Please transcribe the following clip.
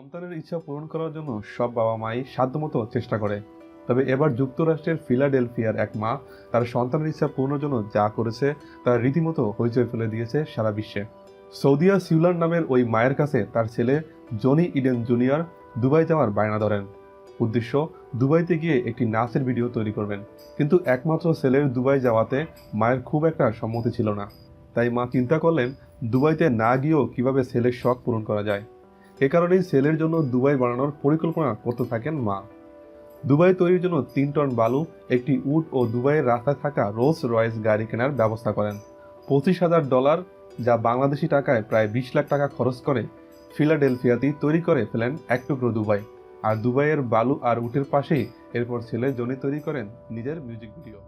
সন্তানের ইচ্ছা পূরণ করার জন্য সব বাবা মাই সাধ্যমতো চেষ্টা করে। তবে এবার যুক্তরাষ্ট্রের ফিলাডেলফিয়ার এক মা তার সন্তানের ইচ্ছা পূরণের জন্য যা করেছে তা রীতিমতো হইচই ফেলে দিয়েছে সারা বিশ্বে। সৌদিয়া সিউলার নামের ওই মায়ের কাছে তার ছেলে জনি ইডেন জুনিয়র দুবাই যাওয়ার বায়না ধরেন। উদ্দেশ্য, দুবাইতে গিয়ে একটি নাচের ভিডিও তৈরি করবেন। কিন্তু একমাত্র ছেলের দুবাই যাওয়াতে মায়ের খুব একটা সম্মতি ছিল না। তাই মা চিন্তা করলেন, দুবাইতে না গিয়েও কীভাবে ছেলের শখ পূরণ করা যায়। এ কারণেই সেলের জন্য দুবাই বানানোর পরিকল্পনা করতে থাকেন মা। দুবাই তৈরির জন্য তিন টন বালু, একটি উট ও দুবাইয়ের রাস্তায় থাকা রোলস রয়েস গাড়ি কেনার ব্যবস্থা করেন। পঁচিশ হাজার ডলার, যা বাংলাদেশি টাকায় প্রায় বিশ লাখ টাকা খরচ করে ফিলাডেলফিয়াতেই তৈরি করে ফেলেন এক টুকরো দুবাই। আর দুবাইয়ের বালু আর উটের পাশেই এরপর ছেলে জনি তৈরি করেন নিজের মিউজিক ভিডিও।